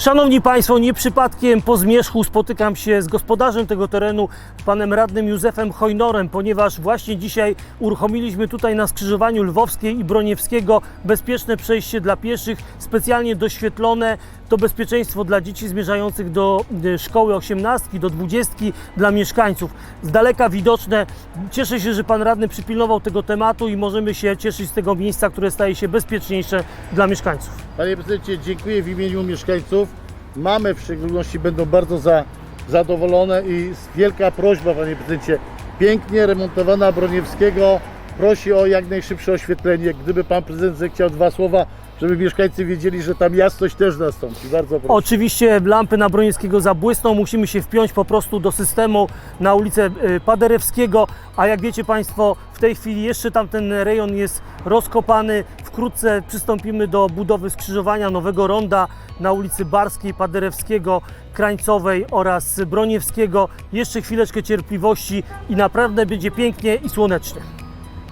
Szanowni Państwo, nie przypadkiem po zmierzchu spotykam się z gospodarzem tego terenu, panem radnym Józefem Hojnorem, ponieważ właśnie dzisiaj uruchomiliśmy tutaj na skrzyżowaniu Lwowskiej i Broniewskiego bezpieczne przejście dla pieszych, specjalnie doświetlone. To bezpieczeństwo dla dzieci zmierzających do y, szkoły 18, do 20, dla mieszkańców. Z daleka widoczne. Cieszę się, że pan radny przypilnował tego tematu i możemy się cieszyć z tego miejsca, które staje się bezpieczniejsze dla mieszkańców. Panie prezydencie, dziękuję w imieniu mieszkańców. Mamy w szczególności będą bardzo za, zadowolone i wielka prośba, panie prezydencie. Pięknie remontowana Broniewskiego prosi o jak najszybsze oświetlenie. Gdyby pan prezydent zechciał dwa słowa, żeby mieszkańcy wiedzieli, że tam jasność też nastąpi. Bardzo proszę. Oczywiście lampy na Broniewskiego zabłysną, musimy się wpiąć po prostu do systemu na ulicę y, Paderewskiego, a jak wiecie Państwo, w tej chwili jeszcze tamten rejon jest rozkopany. Wkrótce przystąpimy do budowy skrzyżowania nowego ronda na ulicy Barskiej, Paderewskiego, Krańcowej oraz Broniewskiego. Jeszcze chwileczkę cierpliwości i naprawdę będzie pięknie i słonecznie.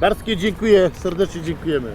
Barskie dziękuję, serdecznie dziękujemy.